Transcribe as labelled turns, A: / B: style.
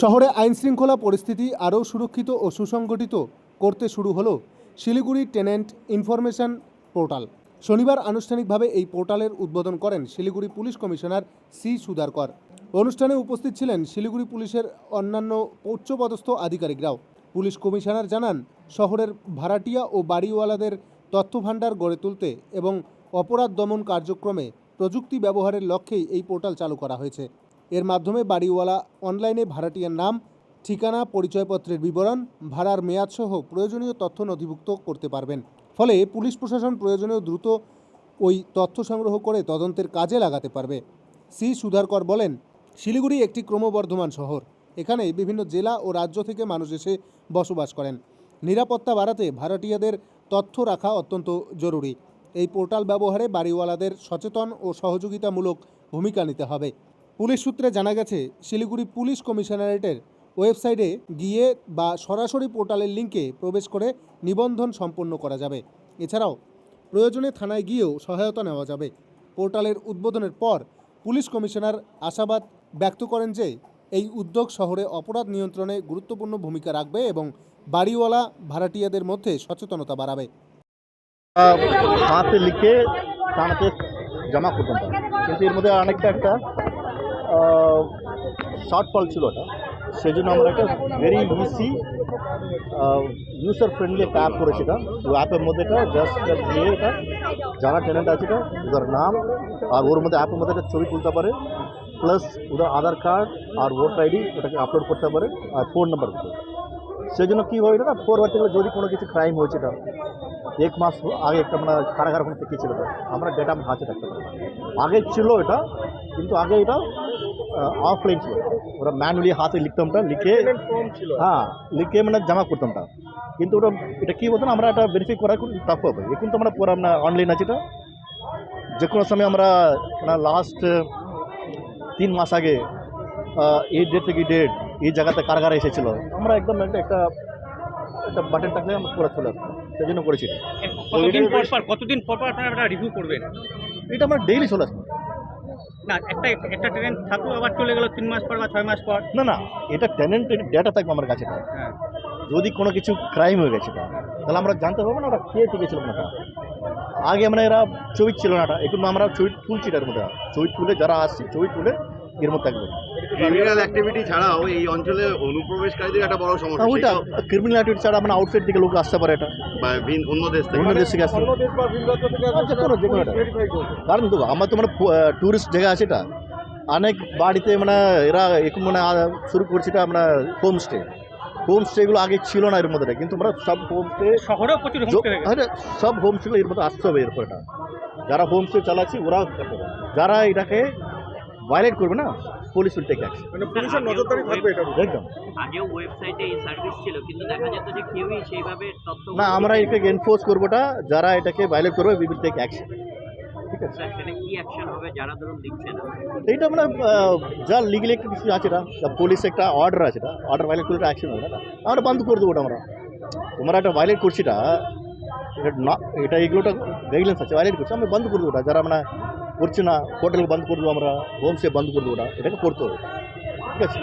A: শহরে আইনশৃঙ্খলা পরিস্থিতি আরও সুরক্ষিত ও সুসংগঠিত করতে শুরু হলো শিলিগুড়ি টেনেন্ট ইনফরমেশন পোর্টাল। শনিবার আনুষ্ঠানিকভাবে এই পোর্টালের উদ্বোধন করেন Siliguri police commissioner C Sudhakar অনুষ্ঠানে উপস্থিত ছিলেন শিলিগুড়ি পুলিশের অন্যান্য উচ্চপদস্থ আধিকারিকরাও। পুলিশ কমিশনার জানান, শহরের ভাড়াটিয়া ও বাড়িওয়ালাদের তথ্যভাণ্ডার গড়ে তুলতে এবং অপরাধ দমন কার্যক্রমে প্রযুক্তি ব্যবহারের লক্ষ্যেই এই পোর্টাল চালু করা হয়েছে। এর মাধ্যমে বাড়িওয়ালা অনলাইনে ভাড়াটিয়ার নাম, ঠিকানা, পরিচয়পত্রের বিবরণ, ভাড়ার মেয়াদসহ প্রয়োজনীয় তথ্য নথিভুক্ত করতে পারবেন। ফলে পুলিশ প্রশাসন প্রয়োজনীয় দ্রুত ওই তথ্য সংগ্রহ করে তদন্তের কাজে লাগাতে পারবে। সি. সুধারকর বলেন, শিলিগুড়ি একটি ক্রমবর্ধমান শহর। এখানে বিভিন্ন জেলা ও রাজ্য থেকে মানুষ এসে বসবাস করেন। নিরাপত্তা বাড়াতে ভাড়াটিয়াদের তথ্য রাখা অত্যন্ত জরুরি। এই পোর্টাল ব্যবহারে বাড়িওয়ালাদের সচেতন ও সহযোগিতামূলক ভূমিকা নিতে হবে। পুলিশ সূত্রে জানা গেছে, শিলিগুড়ি পুলিশ কমিশনারেটের ওয়েবসাইটে গিয়ে বা সরাসরি পোর্টালের লিঙ্কে প্রবেশ করে নিবন্ধন সম্পন্ন করা যাবে। এছাড়াও, প্রয়োজনে থানায় গিয়েও সহায়তা নেওয়া যাবে। পোর্টালের উদ্বোধনের পর পুলিশ কমিশনার আশাবাদ ব্যক্ত করেন যে, এই উদ্যোগ শহরে অপরাধ নিয়ন্ত্রণে গুরুত্বপূর্ণ ভূমিকা রাখবে এবং বাড়িওয়ালা ভাড়াটিয়াদের মধ্যে সচেতনতা বাড়াবে।
B: হাতে লিখে জমা করতাম কিন্তু এর মধ্যে অনেকটা একটা শর্ট ফল ছিল ওটা। সেই জন্য আমরা একটা ভেরি ইজি ইউজার ফ্রেন্ডলি একটা অ্যাপ করেছি এটা। ওই অ্যাপের মধ্যে এটা জাস্ট গিয়ে এটা, যারা ট্যালেন্ট আছে এটা ওদের নাম, আর ওর মধ্যে অ্যাপের মধ্যে একটা ছবি তুলতে পারে প্লাস ওদের আধার কার্ড আর ভোটার আইডি ওটাকে আপলোড করতে পারে, আর ফোন নাম্বার সেই জন্য কী হয় এটা না পরবর্তীকালে যদি কোনো কিছু ক্রাইম হয়েছে এটা এক মাস আগে একটা মানে কারাগার ওখানে থেকে ছিল। আমরা ডেটা হাতে রাখতে পারি আগে ছিল এটা কিন্তু আগে এটা অফলাইন ছিল। ওরা ম্যানুয়ালি হাতে লিখতাম ওটা লিখে হ্যাঁ লিখে মানে জমা করতামটা কিন্তু ওটা এটা কী বলতো না আমরা এটা ভেরিফাই করা খুব টাফ হবে। এখন তো আমরা পুরো আমরা অনলাইন আছে এটা। যে কোনো সময় আমরা মানে লাস্ট তিন মাস আগে এই ডেট থেকে ডেট এই জায়গাতে কারাগারে এসেছিল। আমরা একদম একটা একটা একটা বাটন টাকলে আমরা পুরো চলে আসতাম সেই জন্য করেছি।
C: কতদিন পর পর কতদিন পর পর আপনারা একটা রিভিউ করবেন?
B: এটা আমরা ডেইলি চলে আসতাম
C: না একটা একটা ট্রেন থাকল আবার চলে গেল তিন মাস পর বা ছয় মাস পর।
B: না না এটা টেনেন্ট ডেটা থাকবে আমার কাছে।
C: হ্যাঁ।
B: যদি কোনো কিছু ক্রাইম হয়ে গেছে তাহলে আমরা জানতে পারব না ওটা কে টিকেছিল না। আগে আমরা এরা ছবি ছিল না এটা এখন আমরা ছবি তুলছি এটার মধ্যে। ছবি তুলে যারা আসছে ছবি তুলে এর মধ্যে থাকবে।
D: ক্রিমিনাল অ্যাক্টিভিটি ছাড়াও এই অঞ্চলে অনুপ্রবেশকারীদের একটা বড় সমস্যা।
B: ওইটা ক্রিমিনাল অ্যাক্টিভিটি ছাড়া আমরা আউটসাইড থেকে লোক আসতে পারে এটা।
D: বা অন্য দেশ থেকে।
B: অন্য দেশ থেকে আসতে আচ্ছা, কোনো যে কোনো কারণ দেখো আমার তো মানে ট্যুরিস্ট জায়গা আছে এটা। অনেক বাড়িতে মানে এরা এখন মানে শুরু করছে এটা আমরা হোমস্টে হোমস্টেগুলো আগে ছিল না এর মধ্যে কিন্তু আমরা সব হোমস্টে
C: শহরেও প্রচুর হোমস্টে হয়ে
B: সব হোমস্টে এর মধ্যে আসতে হবে এরপর এটা। যারা হোমস্টে চালাচ্ছে ওরা যারা এটাকে ভায়োলেট করবে না পুলিশ উইল টেক অ্যাকশন
E: মানে পুলিশের নজরদারি থাকবে উপর।
B: একদম।
F: আগেও ওয়েবসাইটে এই সার্ভিস ছিল কিন্তু দেখা যেত যে কেউই সেইভাবে তথ্য
B: না আমরা এটাকে এনফোর্স করবোটা যারা এটাকে ভায়োলেট করবে উই উইল টেক অ্যাকশন ঠিক আছে?
F: স্যার সেটা কি অ্যাকশন হবে যারা ধরুন দিচ্ছে না?
B: এইটা মানে যা লিগেল একটা কিছু আছে না পুলিশ একটা অর্ডার আছে না অর্ডার ভায়োলেট করলে অ্যাকশন হবে না। আমরা বন্ধ করে দেবো ওটা আমরা। তোমরা একটা ভায়োলেট করছি এটা এটা না এটা এগুলোটা গাইডলাইন্স আছে ভায়োলেট করছি আমরা বন্ধ করে দেবো ওটা। যারা আমরা করছে না হোটেল বন্ধ করে দেবো আমরা হোমস্টে বন্ধ করে দেবো ওটা এটাকে করতে হবে ঠিক আছে